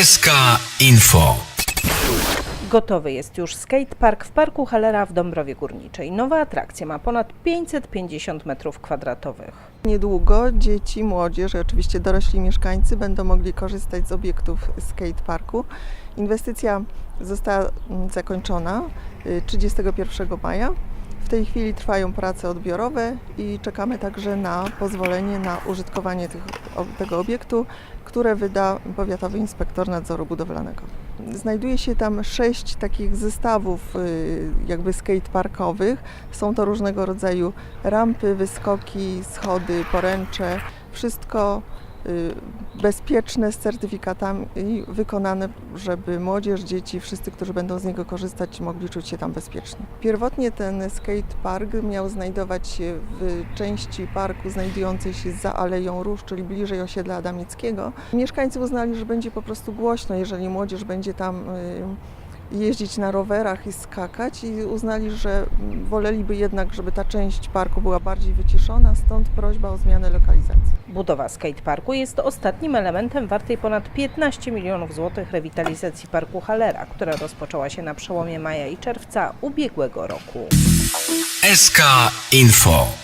SK Info. Gotowy jest już skatepark w Parku Halera w Dąbrowie Górniczej. Nowa atrakcja ma ponad 550 metrów kwadratowych. Niedługo dzieci, młodzież i oczywiście dorośli mieszkańcy będą mogli korzystać z obiektów skateparku. Inwestycja została mm, zakończona y, 31 maja. W tej chwili trwają prace odbiorowe i czekamy także na pozwolenie na użytkowanie tych, tego obiektu, które wyda Powiatowy Inspektor Nadzoru Budowlanego. Znajduje się tam sześć takich zestawów y, jakby skateparkowych. Są to różnego rodzaju rampy, wyskoki, schody, poręcze. Wszystko bezpieczne, z certyfikatami wykonane, żeby młodzież, dzieci, wszyscy, którzy będą z niego korzystać, mogli czuć się tam bezpiecznie. Pierwotnie ten skatepark miał znajdować się w części parku znajdującej się za Aleją Róż, czyli bliżej osiedla Adamickiego. Mieszkańcy uznali, że będzie po prostu głośno, jeżeli młodzież będzie tam y, jeździć na rowerach i skakać i uznali, że woleliby jednak, żeby ta część parku była bardziej wyciszona, stąd prośba o zmianę lokalizacji. Budowa skateparku jest ostatnim elementem wartej ponad 15 milionów złotych rewitalizacji Parku Halera, która rozpoczęła się na przełomie maja i czerwca ubiegłego roku. SK Info.